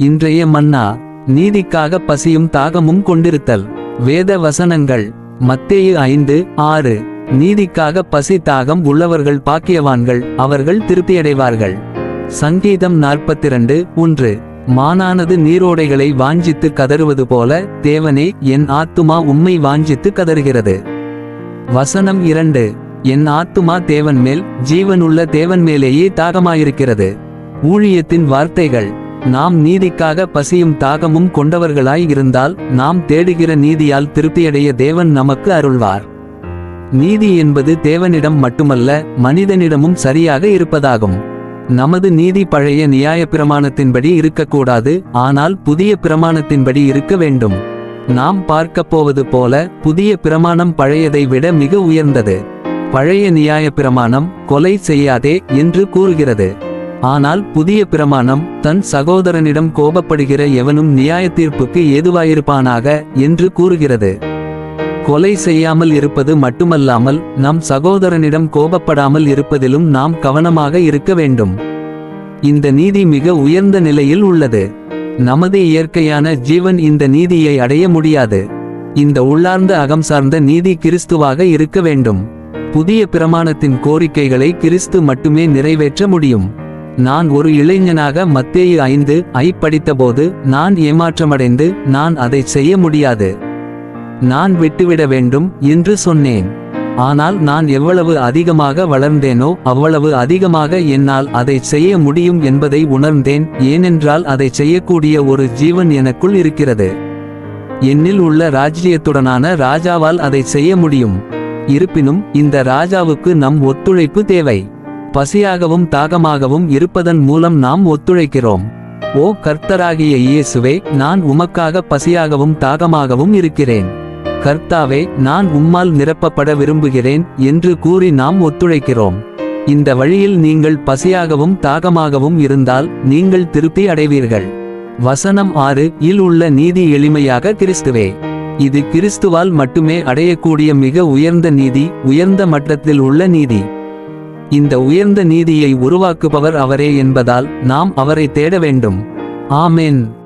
இன்றைய மன்னா நீதிக்காக பசியும் தாகமும் கொண்டிருத்தல். வேத வசனங்கள் மத்தேயு ஐந்து ஆறு. நீதிக்காக பசி தாகம் உள்ளவர்கள் பாக்கியவான்கள் அவர்கள் திருப்தியடைவார்கள். சங்கீதம் நாற்பத்தி இரண்டு ஒன்று. மானானது நீரோடைகளை வாஞ்சித்து கதறுவது போல தேவனே என் ஆத்துமா உம்மை வாஞ்சித்து கதறுகிறது. வசனம் இரண்டு. என் ஆத்துமா தேவன் மேல் ஜீவனுள்ள தேவன் மேலேயே தாகமாயிருக்கிறது. ஊழியத்தின் வார்த்தைகள் நாம் நீதிக்காக பசியும் தாகமும் கொண்டவர்களாய் இருந்தால் நாம் தேடுகிற நீதியால் திருப்தியடைய தேவன் நமக்கு அருள்வார். நீதி என்பது தேவனிடம் மட்டுமல்ல மனிதனிடமும் சரியாக இருப்பதாகும். நமது நீதி பழைய நியாய பிரமாணத்தின்படி இருக்கக்கூடாது ஆனால் புதிய பிரமாணத்தின்படி இருக்க வேண்டும். நாம் பார்க்கப் போவது போல புதிய பிரமாணம் பழையதை விட மிக உயர்ந்தது. பழைய நியாய பிரமாணம் கொலை செய்யாதே என்று கூறுகிறது. ஆனால் புதிய பிரமாணம் தன் சகோதரனிடம் கோபப்படுகிற எவனும் நியாய தீர்ப்புக்கு ஏதுவாயிருப்பானாக என்று கூறுகிறது. கொலை செய்யாமல் இருப்பது மட்டுமல்லாமல் நம் சகோதரனிடம் கோபப்படாமல் இருப்பதிலும் நாம் கவனமாக இருக்க வேண்டும். இந்த நீதி மிக உயர்ந்த நிலையில் உள்ளது. நமது இயற்கையான ஜீவன் இந்த நீதியை அடைய முடியாது. இந்த உள்ளார்ந்த அகம் சார்ந்த நீதி கிறிஸ்துவாக இருக்க வேண்டும். புதிய பிரமாணத்தின் கோரிக்கைகளை கிறிஸ்து மட்டுமே நிறைவேற்ற முடியும். நான் ஒரு இளைஞனாக மத்தேயு ஐந்து ஐ படித்தபோது நான் ஏமாற்றமடைந்து நான் அதை செய்ய முடியாது. நான் விட்டுவிட வேண்டும் என்று சொன்னேன். ஆனால் நான் எவ்வளவு அதிகமாக வளர்ந்தேனோ அவ்வளவு அதிகமாக என்னால் அதை செய்ய முடியும் என்பதை உணர்ந்தேன். ஏனென்றால் அதை செய்யக்கூடிய ஒரு ஜீவன் எனக்குள் இருக்கிறது. என்னில் உள்ள ராஜ்யத்துடனான ராஜாவால் அதை செய்ய முடியும். இருப்பினும் இந்த ராஜாவுக்கு நம் ஒத்துழைப்பு தேவை. பசியாகவும் தாகமாகவும் இருப்பதன் மூலம் நாம் ஒத்துழைக்கிறோம். ஓ கர்த்தராகிய இயேசுவே நான் உமக்காக பசியாகவும் தாகமாகவும் இருக்கிறேன். கர்த்தாவே நான் உம்மால் நிரப்பப்பட விரும்புகிறேன் என்று கூறி நாம் ஒத்துழைக்கிறோம். இந்த வழியில் நீங்கள் பசியாகவும் தாகமாகவும் இருந்தால் நீங்கள் திருப்தி அடைவீர்கள். வசனம் ஆறு இல் உள்ள நீதி எளிமையாக கிறிஸ்துவே. இது கிறிஸ்துவால் மட்டுமே அடையக்கூடிய மிக உயர்ந்த நீதி உயர்ந்த மட்டத்தில் உள்ள நீதி. இந்த உயர்ந்த நீதியை உருவாக்குபவர் அவரே என்பதால் நாம் அவரை தேட வேண்டும். ஆமேன்.